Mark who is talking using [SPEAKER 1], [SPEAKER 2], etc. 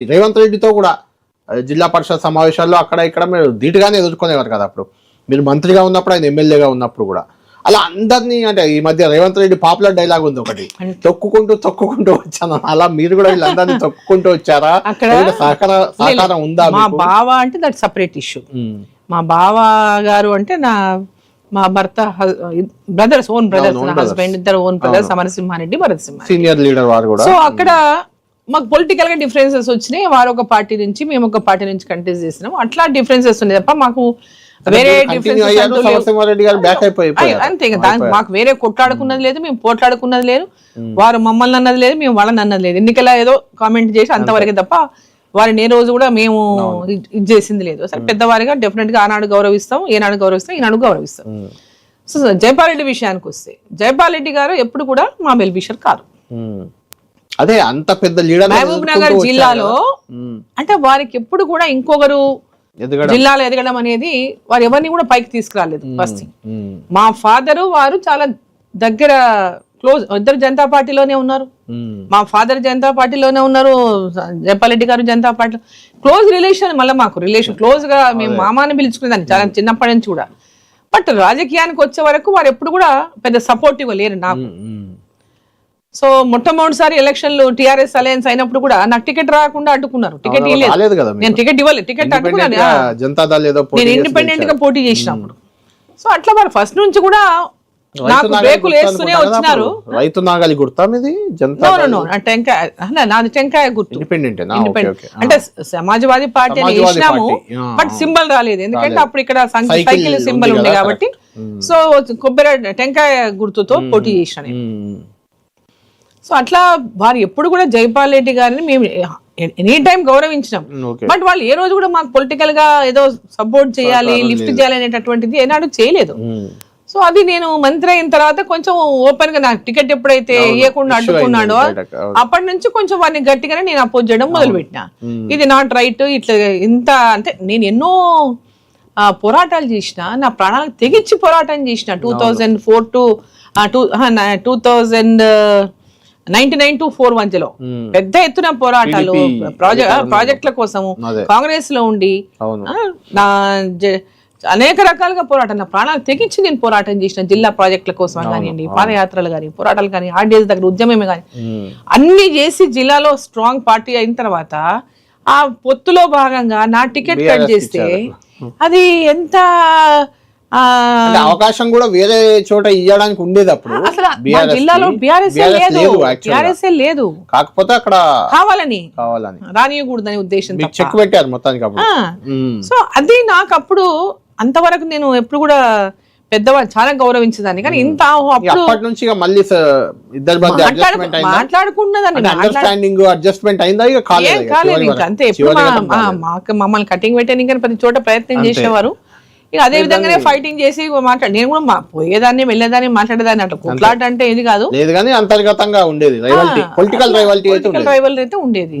[SPEAKER 1] రేవంత్ రెడ్డితో కూడా జిల్లా పరిషత్ సమావేశాల్లో అక్కడ ఇక్కడ మీరు ధీటుగానే ఎదుర్కొనేవారు కదా అప్పుడు. మీరు మంత్రిగా ఉన్నప్పుడు ఆయన ఎమ్మెల్యేగా ఉన్నప్పుడు కూడా. అలా అందరినీ అంటే ఈ మధ్య రేవంత్ రెడ్డి పాపులర్ డైలాగ్ ఉంది ఒకటి. తొక్కుకుంటూ తొక్కుకుంటూ వచ్చాను. అలా మీరు కూడా వీళ్ళందరినీ తొక్కుకుంటూ వచ్చారా? సహకార సహకారం ఉందా
[SPEAKER 2] మా బావ అంటే దట్ సపరేట్ ఇష్యూ. మా బావ గారు అంటే నా మా భర్త బ్రదర్స్ ఓన్ బ్రదర్స్ నా. హస్బెండ్ ఇద్దరు own brothers Amarasimha Reddy Bharath Simha Reddy
[SPEAKER 1] senior leader వారు కూడా.
[SPEAKER 2] సో అక్కడ మాకు పొలిటికల్గా డిఫరెన్సెస్ వచ్చినాయి వారు ఒక పార్టీ నుంచి మేము ఒక పార్టీ నుంచి కంటెస్ట్ చేసినాం. అట్లా డిఫరెన్సెస్ ఉన్నాయి తప్ప మాకు వేరే అంతే కదా. మాకు వేరే కొట్లాడుకున్నది లేదు మేము పోట్లాడుకున్నది లేదు. వారు మమ్మల్ని అన్నది లేదు మేము వాళ్ళని అన్నది లేదు. ఎన్నికల ఏదో కామెంట్ చేసి అంతవరకే తప్ప వారిని ఏ రోజు కూడా మేము ఇది- చేసింది లేదు. సరే పెద్దవారిగా డెఫినెట్గా ఆనాడు గౌరవిస్తాం ఏనాడు గౌరవిస్తాం ఈనాడు గౌరవిస్తాం. సో జైపాల్ రెడ్డి విషయానికి వస్తే జైపాల్ రెడ్డి గారు ఎప్పుడు కూడా మా వెల్విషర్ కాదు.
[SPEAKER 1] అదే అంత పెద్ద లీడర్
[SPEAKER 2] మహబూబ్ నగర్ జిల్లాలో అంటే వారికి ఎప్పుడు కూడా ఇంకొకరు జిల్లాలో ఎదగడం అనేది వారు ఎవరిని కూడా పైకి తీసుకురాలేదు ఫస్ట్ మా ఫాదరు వారు చాలా దగ్గర క్లోజ్ ఇద్దరు జనతా పార్టీలోనే ఉన్నారు. మా ఫాదర్ జనతా పార్టీలోనే ఉన్నారు జయపాల్ రెడ్డి గారు జనతా పార్టీ క్లోజ్ రిలేషన్ మళ్ళీ మాకు రిలేషన్ క్లోజ్గా మేము మామాని పిలుచుకునేదాన్ని చాలా చిన్నప్పటి నుంచి కూడా. బట్ రాజకీయానికి వచ్చే వరకు వారు ఎప్పుడు కూడా పెద్ద సపోర్టివ్ లేరు నాకు. సో మొట్టమొదటిసారి ఎలక్షన్లు టిఆర్ఎస్ అలయన్స్ అయినప్పుడు కూడా నాకు టికెట్ రాకుండా అడ్డుకున్నారు టికెట్ ఇవ్వలేదు. నేను టికెట్ ఇవ్వలేదు. టికెట్ అడ్డుకున్నాను నేను
[SPEAKER 1] ఇండిపెండెంట్గా.
[SPEAKER 2] పోటీ చేసినప్పుడు. సో అట్లా వారు ఫస్ట్ నుంచి కూడా నాకు బ్రేకులు వేస్తూనే వచ్చినారు?
[SPEAKER 1] రైతు నాగలి గుర్తా జనతా
[SPEAKER 2] నా టెంకాయ నాది టెంకాయ గుర్తు.
[SPEAKER 1] ఇండిపెండెంట్
[SPEAKER 2] అంటే సమాజ్వాదీ పార్టీ అని బట్ సింబల్ రాలేదు. ఎందుకంటే అప్పుడు ఇక్కడ
[SPEAKER 1] సైకిల్
[SPEAKER 2] సింబల్ ఉంది కాబట్టి. సో కొబ్బరి టెంకాయ గుర్తుతో పోటీ చేసిన నేను. సో అట్లా వారు ఎప్పుడు కూడా జైపాల్ రెడ్డి గారిని మేము ఎనీ టైం గౌరవించినాం. బట్ వాళ్ళు ఏ రోజు కూడా మాకు పొలిటికల్గా ఏదో సపోర్ట్ చేయాలి లిఫ్ట్ చేయాలి అనేటటువంటిది ఏనాడు చేయలేదు. సో అది నేను మంత్రి అయిన తర్వాత కొంచెం ఓపెన్గా నాకు టికెట్ ఎప్పుడైతే ఇవ్వకుండా అడ్డుకున్నాడో. అప్పటి నుంచి కొంచెం వాడిని గట్టిగానే నేను అపోజ్ చేయడం మొదలు పెట్టిన ఇది నాట్ రైట్ ఇట్లా ఇంత అంటే నేను ఎన్నో పోరాటాలు చేసిన నా ప్రాణాలకు తెగించి పోరాటం చేసిన two thousand four to two two thousand ninety nine to four మధ్యలో. పెద్ద ఎత్తున పోరాటాలు ప్రాజెక్టుల కోసము. కాంగ్రెస్లో ఉండి నా అనేక రకాలుగా పోరాటం. నా ప్రాణాలు తెగించి నేను పోరాటం చేసిన జిల్లా ప్రాజెక్టుల కోసం కానివ్వండి పాదయాత్రలు కానీ పోరాటాలు కానీ ఆర్డీఎస్ దగ్గర ఉద్యమమే కానీ. అన్ని చేసి జిల్లాలో స్ట్రాంగ్ పార్టీ అయిన తర్వాత ఆ పొత్తులో భాగంగా నా టికెట్ కట్ చేస్తే అది ఎంత
[SPEAKER 1] అవకాశం కూడా వేరే చోట ఇవ్వడానికి ఉండేది అప్పుడు
[SPEAKER 2] అసలు మా. జిల్లాలో బీఆర్ఎస్ లేదు.
[SPEAKER 1] లేదు.
[SPEAKER 2] బీఆర్ఎస్
[SPEAKER 1] కాకపోతే అక్కడ
[SPEAKER 2] కావాలని.
[SPEAKER 1] కావాలని.
[SPEAKER 2] రానియకూడదని ఉద్దేశం
[SPEAKER 1] చెక్ పెట్టారు మొత్తానికి అప్పుడు.
[SPEAKER 2] సో అది నాకు అప్పుడు అంతవరకు నేను ఎప్పుడు కూడా పెద్దవాళ్ళు చాలా గౌరవించేదాన్ని. కానీ ఇంత
[SPEAKER 1] అప్పటి నుంచి మళ్ళీ ఇద్దరి మధ్య అడ్జస్ట్మెంట్ అయిందా?
[SPEAKER 2] మాట్లాడుకున్నదాన్ని.
[SPEAKER 1] అంటే అండర్స్టాండింగ్ అడ్జస్ట్మెంట్ అయిందా? ఇక కాలేదు.
[SPEAKER 2] అంతే. ఎప్పుడు మమ్మల్ని కటింగ్ పెట్టాను ఇంకా ప్రతి చోట ప్రయత్నం చేసేవారు. ఇక అదే విధంగానే ఫైటింగ్ చేసి మాట్లాడి. నేను కూడా మా- పోయేదాన్ని వెళ్ళేదాన్ని మాట్లాడేదాన్ని అట్లా కొట్లాట అంటే ఇది కాదు.
[SPEAKER 1] లేదు కానీ అంతర్గతంగా ఉండేది రైవాలిటీ పొలిటికల్ రైవాలిటీ అయితే ఉండేది.